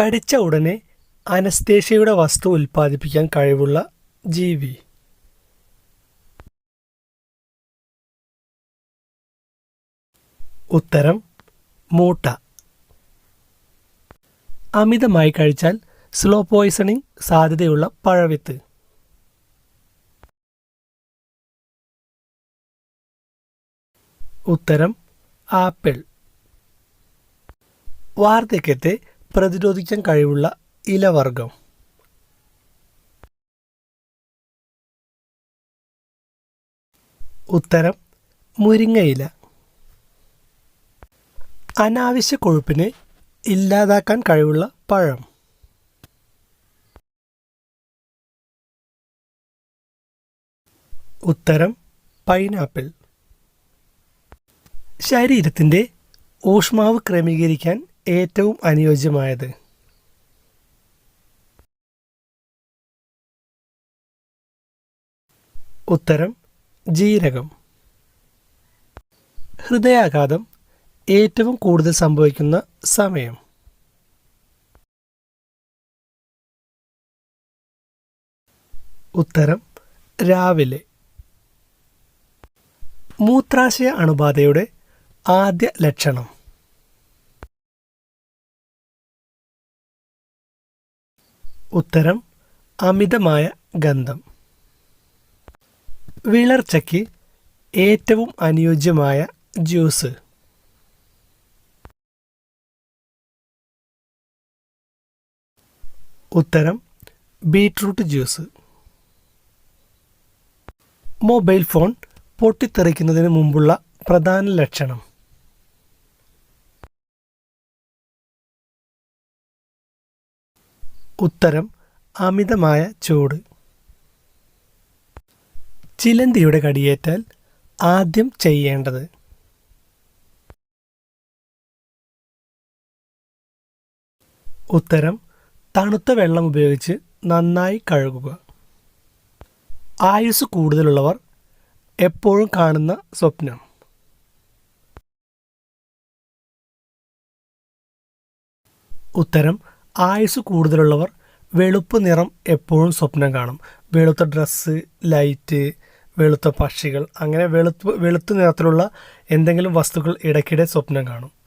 കടിച്ച ഉടനെ അനസ്തേഷ്യയുടെ വസ്തു ഉൽപ്പാദിപ്പിക്കാൻ കഴിവുള്ള ജീവി. ഉത്തരം മൂട്ട. അമിതമായി കഴിച്ചാൽ സ്ലോ പോയിസണിംഗ് സാധ്യതയുള്ള പഴവിത്ത്. ഉത്തരം ആപ്പിൾ. വാർദ്ധക്യത്തെ പ്രതിരോധിക്കാൻ കഴിവുള്ള ഇലവർഗം ഉത്തരം മുരിങ്ങയില. അനാവശ്യ കൊഴുപ്പിനെ ഇല്ലാതാക്കാൻ കഴിവുള്ള പഴം. ഉത്തരം പൈനാപ്പിൾ. ശരീരത്തിന്റെ ഊഷ്മാവ് ക്രമീകരിക്കാൻ ഏറ്റവും അനുയോജ്യമായത്? ഉത്തരം ജീരകം. ഹൃദയാഘാതം ഏറ്റവും കൂടുതൽ സംഭവിക്കുന്ന സമയം. ഉത്തരം രാവിലെ. മൂത്രാശയ അണുബാധയുടെ ആദ്യ ലക്ഷണം. ഉത്തരം അമിതമായ ഗന്ധം. വിളർച്ചയ്ക്ക് ഏറ്റവും അനുയോജ്യമായ ജ്യൂസ്. ഉത്തരം ബീട്രൂട്ട് ജ്യൂസ്. മൊബൈൽ ഫോൺ പൊട്ടിത്തെറിക്കുന്നതിന് മുമ്പുള്ള പ്രധാന ലക്ഷണം. ഉത്തരം അമിതമായ ചൂട്. ചിലന്തിയുടെ കടിയേറ്റാൽ ആദ്യം ചെയ്യേണ്ടത്. ഉത്തരം തണുത്ത വെള്ളം ഉപയോഗിച്ച് നന്നായി കഴുകുക. ആയുസ് കൂടുതലുള്ളവർ എപ്പോഴും കാണുന്ന സ്വപ്നം. ഉത്തരം ആയുസ് കൂടുതലുള്ളവർ വെളുപ്പ് നിറം എപ്പോഴും സ്വപ്നം കാണും. വെളുത്ത ഡ്രസ്സ് ലൈറ്റ് വെളുത്ത പക്ഷികൾ അങ്ങനെ വെളുത്ത് വെളുത്ത നിറത്തിലുള്ള എന്തെങ്കിലും വസ്തുക്കൾ ഇടയ്ക്കിടെ സ്വപ്നം കാണും.